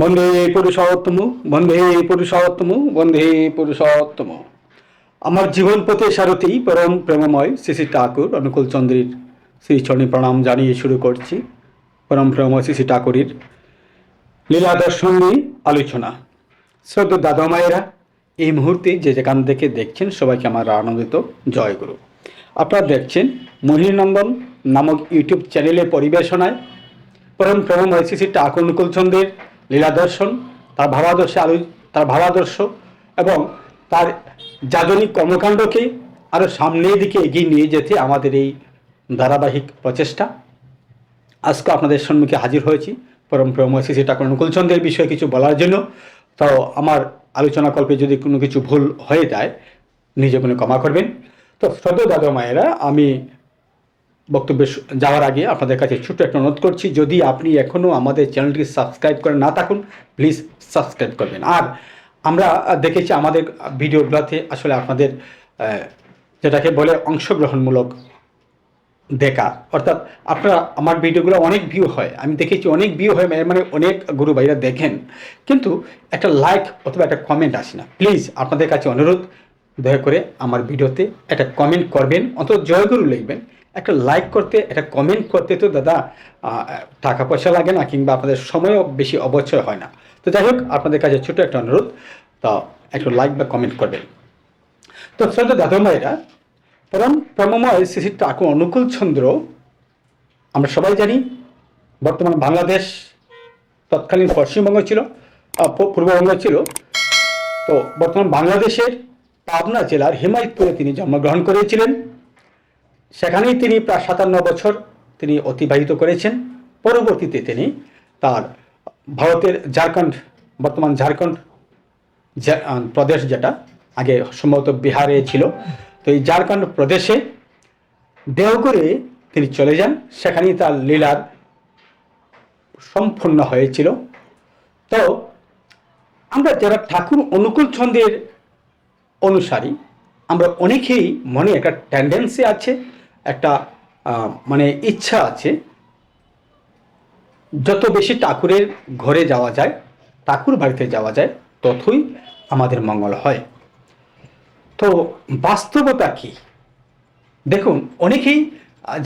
বন্দে পুরুষোত্তম বন্দে পুরুষোত্তম বন্দে পুরুষোত্তম। আমার জীবন পথে সারথি পরম প্রেমময় শ্রী শ্রী ঠাকুর অনুকূল চন্দ্রের শ্রীচরণে প্রণাম জানিয়ে শুরু করছি। পরম প্রেমময় শ্রী শ্রী ঠাকুরের লীলা দর্শন নিয়ে আলোচনা। শ্রদ্ধ দাদা মায়েরা, এই মুহূর্তে যে যেখান থেকে দেখছেন সবাইকে আমার আনন্দিত জয় গুরু। আপনারা দেখছেন মহিনন্দন নামক ইউটিউব চ্যানেলের পরিবেশনায় পরম প্রেমময় শ্রী শ্রী ঠাকুর অনুকূল চন্দ্রের লীলা দর্শন তার ভাবাদর্শে আলো তার ভাবাদর্শ এবং তার যাদনিক কর্মকাণ্ডকে আরও সামনের দিকে এগিয়ে নিয়ে যেতে আমাদের এই ধারাবাহিক প্রচেষ্টা। আজকে আপনাদের সম্মুখে হাজির হয়েছি পরম প্রেমময় শ্রী ঠাকুর অনুকূল চন্দ্রের বিষয়ে কিছু বলার জন্য। তো আমার আলোচনা কল্পে যদি কোনো কিছু ভুল হয়ে যায়, নিজে কোনো ক্ষমা করবেন। তো শ্রদ্ধা দাদা মায়েরা, আমি বক্তব্যে যাওয়ার আগে আপনাদের কাছে ছোট্ট একটা অনুরোধ করছি, যদি আপনি এখনও আমাদের চ্যানেলটি সাবস্ক্রাইব করে না থাকুন, প্লিজ সাবস্ক্রাইব করবেন। আর আমরা দেখেছি আমাদের ভিডিওগুলোতে আসলে আপনাদের যেটাকে বলে অংশগ্রহণমূলক দেখা। অর্থাৎ আপনারা, আমার ভিডিওগুলো অনেক ভিউ হয়, আমি দেখেছি অনেক ভিউ হয় মানে- অনেক গুরু ভাইরা দেখেন। কিন্তু একটা লাইক অথবা একটা কমেন্ট আসে না। প্লিজ আপনাদের কাছে অনুরোধ, দয়া করে আমার ভিডিওতে একটা কমেন্ট করবেন, অন্তত জয়গুরু লিখবেন। একটা লাইক করতে, একটা কমেন্ট করতে তো দাদা টাকা পয়সা লাগে না কিংবা আপনাদের সময়ও বেশি অবচয় হয় না। তো যাই হোক, আপনাদের কাছে ছোট একটা অনুরোধ, তো একটু লাইক বা কমেন্ট করবেন। তো শ্রদ্ধা দাদা ভাইরা, পরম প্রেমময় শ্রী ঠাকুর অনুকূল চন্দ্র, আমরা সবাই জানি বর্তমান বাংলাদেশ তৎকালীন পশ্চিমবঙ্গ ছিল পূর্ববঙ্গ ছিল। তো বর্তমান বাংলাদেশের পাবনা জেলার হিমায়তপুরে তিনি জন্মগ্রহণ করেছিলেন। সেখানেই তিনি প্রায় সাতান্ন বছর তিনি অতিবাহিত করেছেন। পরবর্তীতে তিনি তার ভারতের ঝাড়খণ্ড, বর্তমান ঝাড়খণ্ড প্রদেশ যেটা আগে সম্ভবত বিহারে ছিল, তো এই ঝাড়খণ্ড প্রদেশে দেওঘরে তিনি চলে যান। সেখানেই তার লীলার সম্পূর্ণ হয়েছিল। তো আমরা যারা ঠাকুর অনুকূল ছন্দের অনুসারী, আমরা অনেকেই মনে একটা টেন্ডেন্সি আছে একটা মানে ইচ্ছা আছে, যত বেশি ঠাকুরের ঘরে যাওয়া যায়, ঠাকুর বাড়িতে যাওয়া যায়, ততই আমাদের মঙ্গল হয়। তো বাস্তবতা কি? দেখুন, অনেকেই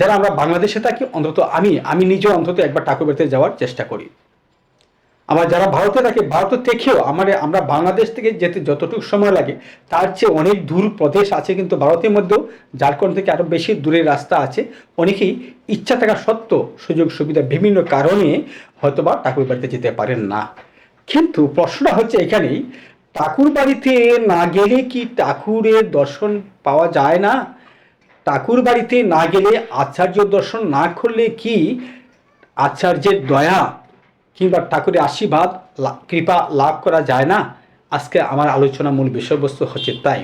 যারা আমরা বাংলাদেশে থাকি, অন্তত আমি আমি নিজেও অন্তত একবার ঠাকুর বাড়িতে যাওয়ার চেষ্টা করি। আমার যারা ভারতে থাকে ভারত থেকেও আমার, আমরা বাংলাদেশ থেকে যেতে যতটুকু সময় লাগে, তার চেয়ে অনেক দূর প্রদেশ আছে, কিন্তু ভারতের মধ্যেও ঝাড়খণ্ড থেকে আরও বেশি দূরের রাস্তা আছে। অনেকেই ইচ্ছা থাকা সত্ত্বেও সুযোগ সুবিধা বিভিন্ন কারণে হয়তোবা ঠাকুর বাড়িতে যেতে পারেন না। কিন্তু প্রশ্নটা হচ্ছে এখানেই, ঠাকুর বাড়িতে না গেলে কি ঠাকুরের দর্শন পাওয়া যায় না? ঠাকুর বাড়িতে না গেলে আচার্য দর্শন না করলে কি আচার্যের দয়া কিংবা ঠাকুরের আশীর্বাদ কৃপা লাভ করা যায় না? আজকে আমার আলোচনা মূল বিষয়বস্তু হচ্ছে তাই।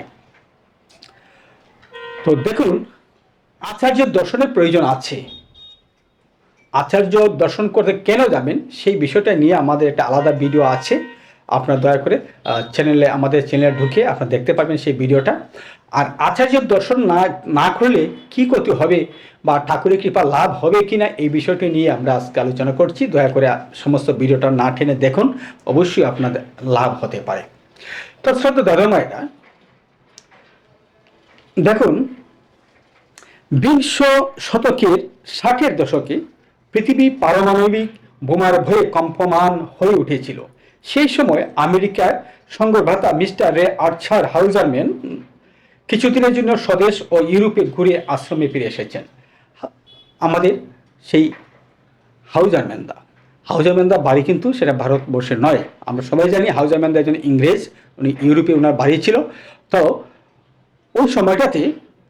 তো দেখুন, আচার্য দর্শনের প্রয়োজন আছে। আচার্য দর্শন করতে কেন যাবেন? সেই বিষয়টা নিয়ে আমাদের একটা আলাদা ভিডিও আছে। আপনারা দয়া করে চ্যানেলে আমাদের চ্যানেলে ঢুকে আপনারা দেখতে পাবেন সেই ভিডিওটা। আর আচার্যের দর্শন না না করলে কি ক্ষতি হবে বা ঠাকুরের কৃপা লাভ হবে কি না এই বিষয়টি নিয়ে আমরা আজকে আলোচনা করছি। দয়া করে সমস্ত ভিডিওটা না টেনে দেখুন, অবশ্যই আপনাদের লাভ হতে পারে। তো শ্রদ্ধা দাদা মায়েরা দেখুন, বিংশ শতকের ষাটের দশকে পৃথিবী পারমাণবিক বোমার ভয়ে কম্পমান হয়ে উঠেছিল। সেই সময় আমেরিকার সংঘভ্রাতা মিস্টার রে আর্চার হাউজারম্যান কিছুদিনের জন্য স্বদেশ ও ইউরোপে ঘুরে আশ্রমে ফিরে এসেছেন। আমাদের সেই হাউজারম্যানদা হাউজারম্যানদা বাড়ি কিন্তু সেটা ভারতবর্ষের নয়। আমরা সবাই জানি হাউজারম্যানদা একজন ইংরেজ। উনি ইউরোপে ওনার বাড়ি ছিল। তো ওই সময়টাতে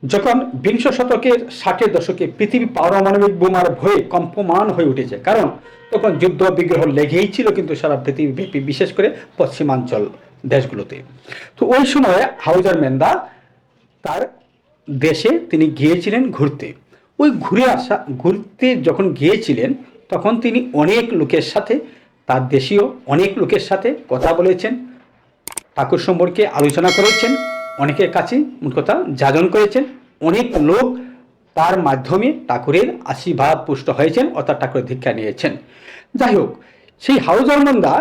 যখন বিংশ শতকের ষাটের দশকে পৃথিবী পারমাণবিক বোমার ভয়ে কম্পমান হয়ে উঠেছে, কারণ তখন যুদ্ধ বিগ্রহ লেগেই ছিল কিন্তু সারা পৃথিবীব্যাপী বিশেষ করে পশ্চিমাঞ্চল দেশগুলোতে। তো ওই সময় হাউজার মেন্দা তার দেশে তিনি গিয়েছিলেন ঘুরতে। ওই ঘুরে আসা, ঘুরতে যখন গিয়েছিলেন, তখন তিনি অনেক লোকের সাথে, তার দেশীয় অনেক লোকের সাথে কথা বলেছেন, ঠাকুর সম্পর্কে আলোচনা করেছেন, অনেকের কাছে মূল কথা যাজন করেছেন। অনেক লোক তার মাধ্যমে ঠাকুরের আশীর্বাদ পুষ্ট হয়েছেন, অর্থাৎ ঠাকুরের দীক্ষা নিয়েছেন। যাই হোক, সেই হাউজারমন্দা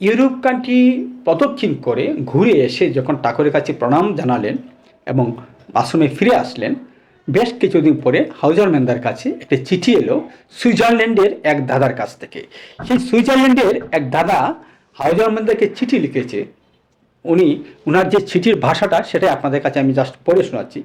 ইউরোপ কান্ট্রি প্রদক্ষিণ করে ঘুরে এসে যখন ঠাকুরের কাছে প্রণাম জানালেন এবং আশ্রমে ফিরে আসলেন। বেশ কিছুদিন পরে হাউজারম্যানদার কাছে একটা চিঠি এলো সুইজারল্যান্ডের এক দাদার কাছ থেকে। সেই সুইজারল্যান্ডের এক দাদা হাউজার মেন্দাকে চিঠি লিখেছে। উনি ওনার যে চিঠির ভাষাটা, সেটাই আপনাদের কাছে আমি জাস্ট পড়ে শোনাচ্ছি।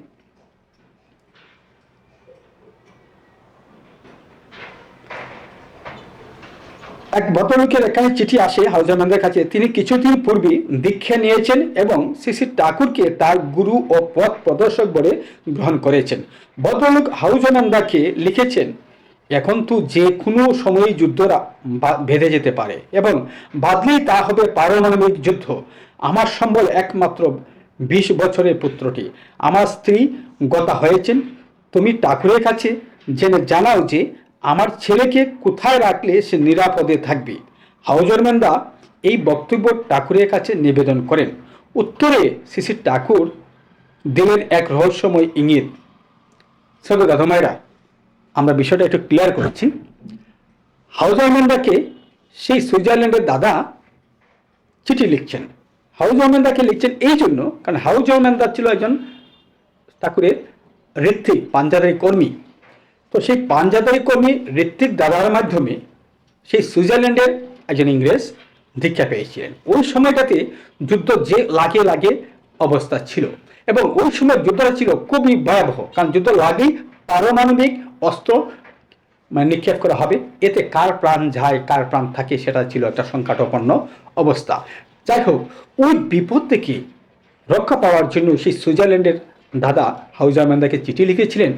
এক ভদ্রলোকের এখানে চিঠি আসে হাউজারম্যানদের কাছে। তিনি কিছুদিন পূর্বে দীক্ষা নিয়েছেন এবং শ্রী ঠাকুরকে তার গুরু ও পথ প্রদর্শক বলে গ্রহণ করেছেন। ভদ্রলোক হাউজারম্যানদাকে লিখেছেন, এখন তো যে কোনো সময়ই যুদ্ধরা বেঁধে যেতে পারে এবং বাদলেই তা হবে পারমাণবিক যুদ্ধ। আমার সম্বল একমাত্র বিশ বছরের পুত্রটি। আমার স্ত্রী গতা হয়েছেন। তুমি ঠাকুরের কাছে জেনে জানাও যে আমার ছেলেকে কোথায় রাখলে সে নিরাপদে থাকবে? হাউজরম্যানরা এই বক্তব্য ঠাকুরের কাছে নিবেদন করেন। উত্তরে শ্রী ঠাকুর দিলেন এক রহস্যময় ইঙ্গিত। সব দাদমায়েরা আমরা বিষয়টা একটু ক্লিয়ার করছি। হাউজরম্যানদাকে সেই সুইজারল্যান্ডের দাদা চিঠি লিখছেন। হাউজ হাউজরম্যানদাকে লিখছেন এই জন্য, কারণ হাউজরম্যানদা ছিল একজন ঠাকুরের ঋত্বিক পাঞ্জাদারি কর্মী। তো সেই পাঞ্জাদারি কর্মী ঋত্বিক দাদার মাধ্যমে সেই সুইজারল্যান্ডের একজন ইংরেজ দীক্ষা পেয়েছিলেন। ওই সময়টাতে যুদ্ধ যে লাগে লাগে অবস্থা ছিল এবং ওই সময় যুদ্ধটা ছিল খুবই ভয়াবহ, কারণ যুদ্ধ লাগেই পারমাণবিক অস্ত্র মানে নিক্ষেপ করা হবে। এতে কার প্রাণ যায়, কার প্রাণ থাকে সেটা ছিল একটা সংকটাপন্ন অবস্থা। যাই হোক, ওই বিপদ থেকে রক্ষা পাওয়ার জন্য সেই সুইজারল্যান্ডের দাদা হাউজারম্যানদাকে চিঠি লিখেছিলেন।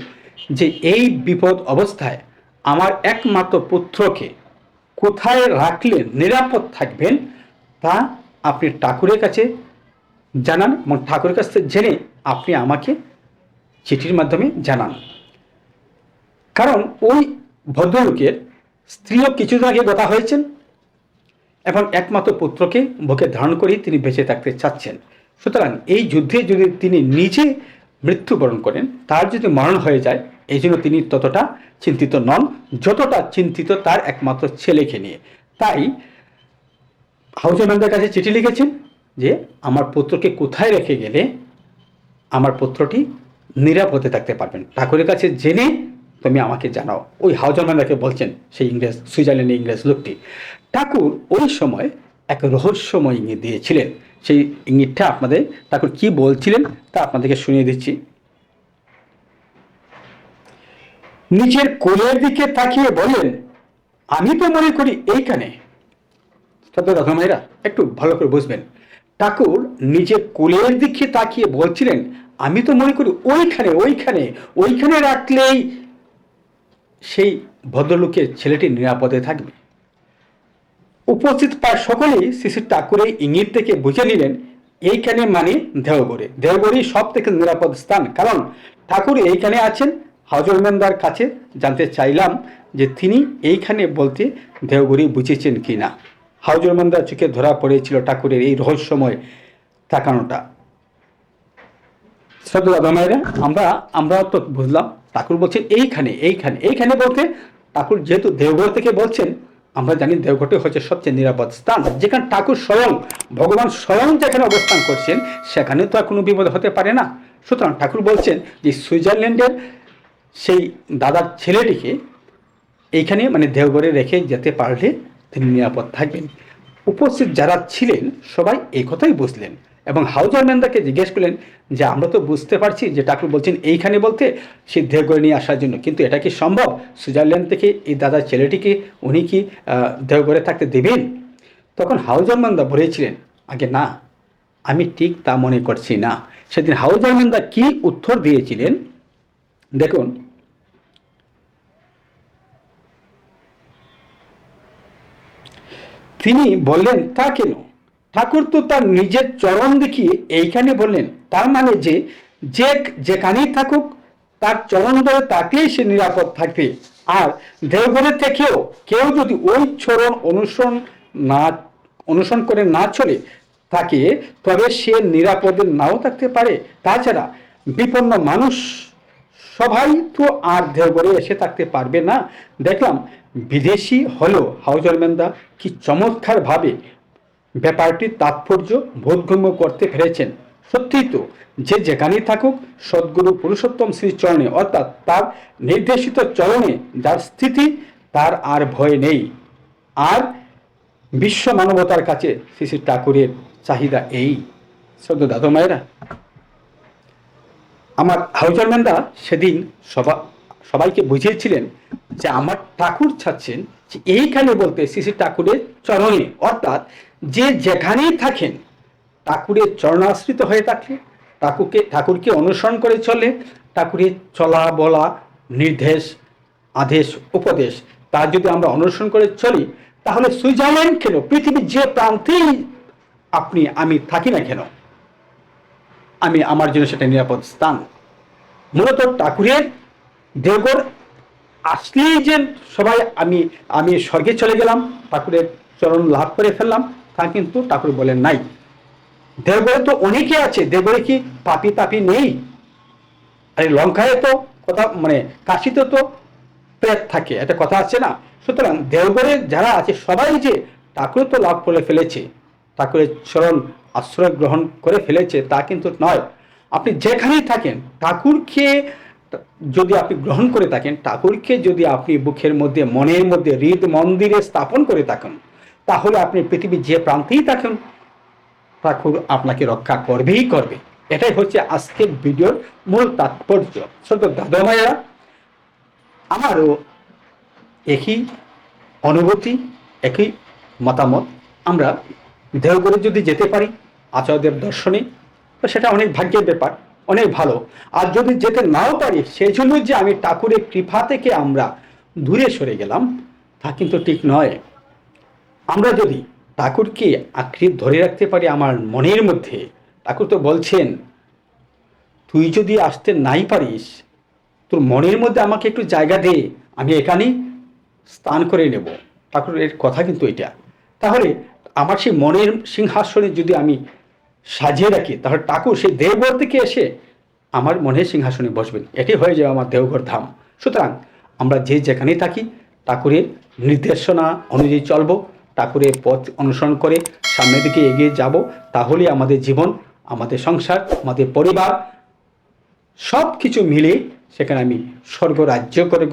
যে এই বিপদ অবস্থায় আমার একমাত্র পুত্রকে কোথায় রাখলে নিরাপদ থাকবেন, তা আপনি ঠাকুরের কাছে জানান এবং ঠাকুরের কাছ থেকে জেনে আপনি আমাকে চিঠির মাধ্যমে জানান। কারণ ওই ভদ্রলোকের স্ত্রীও কিছুদিন আগে কথা হয়েছেন এবং একমাত্র পুত্রকে বুকে ধারণ করেই তিনি বেঁচে থাকতে চাচ্ছেন। সুতরাং এই যুদ্ধে যদি তিনি নিজে মৃত্যুবরণ করেন, তার যদি মরণ হয়ে যায়, এই জন্য তিনি ততটা চিন্তিত নন, যতটা চিন্তিত তার একমাত্র ছেলেকে নিয়ে। তাই হাউজম্যানদের কাছে চিঠি লিখেছেন যে, আমার পুত্রকে কোথায় রেখে গেলে আমার পুত্রটি নিরাপদে থাকতে পারবেন? ঠাকুরের কাছে জেনে তুমি আমাকে জানাও। ওই হাউজারম্যানদাকে বলছেন সেই ইংরেজ, সুইজারল্যান্ডের ইংরেজ লোকটি। ঠাকুর ওই সময় এক রহস্যময় ইঙ্গিত দিয়েছিলেন। সেই ইঙ্গিতটা আপনাদের ঠাকুর কি বলছিলেন তা আপনাদেরকে শুনিয়ে দিচ্ছি। নিজের কোলের দিকে তাকিয়ে বলেন আমি তো মনে করি এইখানে। তবে একটু ভালো করে বুঝবেন। ঠাকুর নিজের কোলের দিকে তাকিয়ে বলছিলেন, আমি তো মনে করি ওইখানে ওইখানে ওইখানে রাখলেই সেই ভদ্রলোকের ছেলেটি নিরাপদে থাকবে। উপস্থিত প্রায় সকলেই শিশু ঠাকুরের ইঙ্গিত থেকে বুঝে নিলেন, এইখানে মানে দেওগড়ে দেওগড়ই সব থেকে নিরাপদ স্থান। কারণ ঠাকুর এইখানে আছেন হাজরমেন্দার কাছে জানতে চাইলাম যে তিনি এইখানে বলতে দেওগড়ি বুঝেছেন কি না হাউজরমন্দার চোখে ধরা পড়েছিল ঠাকুরের এই রহস্যময় তাকানোটা। শ্রদ্ধা দামাইরা আমরা আমরা তো বুঝলাম, ঠাকুর বলছেন এইখানে এইখানে এইখানে বলতে ঠাকুর যেহেতু দেওঘর থেকে বলছেন আমরা জানি দেওঘরটি হচ্ছে সবচেয়ে নিরাপদ স্থান, যেখানে ঠাকুর স্বয়ং, ভগবান স্বয়ং যেখানে অবস্থান করছেন সেখানে তো আর কোনো বিপদ হতে পারে না। সুতরাং ঠাকুর বলছেন যে সুইজারল্যান্ডের সেই দাদার ছেলেটিকে এইখানে মানে দেওঘরে রেখে যেতে পারলে তিনি নিরাপদ থাকবেন। উপস্থিত যারা ছিলেন সবাই এই কথাই বুঝলেন। এবং হাউজারম্যানদাকে জিজ্ঞেস করলেন যে আমরা তো বুঝতে পারছি যে ঠাকুর বলছেন এইখানে বলতে সে করে নিয়ে আসার জন্য কিন্তু এটা কি সম্ভব? সুইজারল্যান্ড থেকে এই দাদার ছেলেটিকে উনি কি আহ, দেওঘরে থাকতে দেবেন? তখন হাউজারম্যানদা বলেছিলেন আগে না আমি ঠিক তা মনে করছি না। সেদিন হাউজারম্যানদা কি উত্তর দিয়েছিলেন? দেখুন। তিনি বললেন তা কেন? ঠাকুর তো তার নিজের চরণ দেখিয়ে এইখানে বললেন, তার মানে যে যে যেখানেই থাকুক, তার চরণ ধরে তাকেই সে নিরাপদ থাকবে। আর দেওঘরের থেকেও কেউ যদি ওই চরণ অনুসরণ না, অনুসরণ করে না চলে থাকে, তবে সে নিরাপদে নাও থাকতে পারে। তাছাড়া বিপন্ন মানুষ সবাই তো আর দেওঘরে এসে থাকতে পারবে না। দেখলাম, বিদেশি হলো হাউজারম্যানদা কি চমৎকারভাবে ব্যাপারটির তাৎপর্য বোধগম্য করতে পেরেছেন। সত্যিই তো, যে যেখানেই থাকুক, সদ্গুরু পুরুষোত্তম শ্রীচরণে, অর্থাৎ তার নির্দেশিত চরণে যার স্থিতি, তার আর ভয় নেই। আর বিশ্ব মানবতার কাছে শ্রী শ্রী ঠাকুরের চাহিদা এই। শ্রদ্ধ দাদু মায়েরা, আমার হাউজারম্যানরা সেদিন সবা, সবাইকে বুঝিয়েছিলেন যে আমার ঠাকুর ছাড়ছেন এইখানে বলতে শ্রী শ্রী ঠাকুরের চরণে, অর্থাৎ যে যেখানেই থাকেন ঠাকুরের চরণাশ্রিত হয়ে থাকে ঠাকুরকে ঠাকুরকে অনুসরণ করে চলে, ঠাকুরের চলা, বলা, নির্দেশ, আদেশ, উপদেশ, তা যদি আমরা অনুসরণ করে চলি, তাহলে সুইজারল্যান্ড কেন? পৃথিবীর যে প্রান্তেই আপনি, আমি থাকি না কেন? আমি আমার জন্য সেটা নিরাপদ স্থান। মূলত ঠাকুরের দেবগড় আসলেই যে সবাই, আমি আমি স্বর্গে চলে গেলাম, ঠাকুরের চরণ লাভ করে ফেললাম তা কিন্তু ঠাকুর বলেন নাই। দেবগড়ে তো অনেকে আছে দেবগড়ে কি পাপি তাপি নেই? আরে লঙ্কায় তো কথা মানে কাশিতে তো প্রেত থাকে, একটা কথা আছে না? সুতরাং দেওঘরে যারা আছে, সবাই যে ঠাকুর তো লাভ করে ফেলেছে, ঠাকুরের চরণ আশ্রয় গ্রহণ করে ফেলেছে, তা কিন্তু নয়। আপনি যেখানেই থাকেন, ঠাকুরকে যদি আপনি গ্রহণ করে থাকেন, ঠাকুরকে যদি আপনি বুকের মধ্যে, মনের মধ্যে হৃদ মন্দিরে স্থাপন করে থাকেন তাহলে আপনি পৃথিবীর যে প্রান্তেই থাকেন ঠাকুর আপনাকে রক্ষা করবেই করবে। এটাই হচ্ছে আজকের ভিডিওর মূল তাৎপর্য। দাদা মায়েরা, আমারও একই অনুভূতি, একই মতামত। আমরা দেওঘরে যদি যেতে পারি আচার্যদেব দর্শনে, তো সেটা অনেক ভাগ্যের ব্যাপার, অনেক ভালো। আর যদি যেতে নাও পারি সেই জন্য যে আমি ঠাকুরের কৃপা থেকে আমরা দূরে সরে গেলাম, তা কিন্তু ঠিক নয়। আমরা যদি ঠাকুরকে আঁকড়ে ধরে রাখতে পারি আমার মনের মধ্যে, ঠাকুর তো বলছেন, তুই যদি আসতে নাই পারিস, তোর মনের মধ্যে আমাকে একটু জায়গা দে, আমি এখানেই স্থান করে নেব। ঠাকুরের কথা কিন্তু এটা। তাহলে আমার সেই মনের সিংহাসনে যদি আমি সাজিয়ে রাখি, তাহলে ঠাকুর সেই দেওঘর থেকে এসে আমার মনের সিংহাসনে বসবেন। এটি হয়ে যাবে আমার দেওঘর ধাম। সুতরাং আমরা যে যেখানেই থাকি, ঠাকুরের নির্দেশনা অনুযায়ী চলব। ঠাকুরের পথ অনুসরণ করে সামনের দিকে এগিয়ে যাব। তাহলে আমাদের জীবন, আমাদের সংসার, আমাদের পরিবার সব কিছু মিলে সেখানে আমি স্বর্গ রাজ্য করে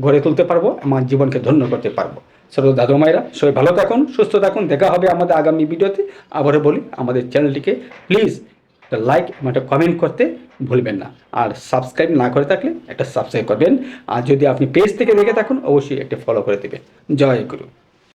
গড়ে তুলতে পারব, আমার জীবনকে ধন্য করতে পারব। ছোট দাদু মায়েরা, সবাই ভালো থাকুন, সুস্থ থাকুন। দেখা হবে আমাদের আগামী ভিডিওতে। আবারও বলি, আমাদের চ্যানেলটিকে প্লিজ একটা লাইক এবং একটা কমেন্ট করতে ভুলবেন না। আর সাবস্ক্রাইব না করে থাকলে একটা সাবস্ক্রাইব করবেন। আর যদি আপনি পেজ থেকে দেখে থাকুন, অবশ্যই একটা ফলো করে দেবেন। জয় গুরু।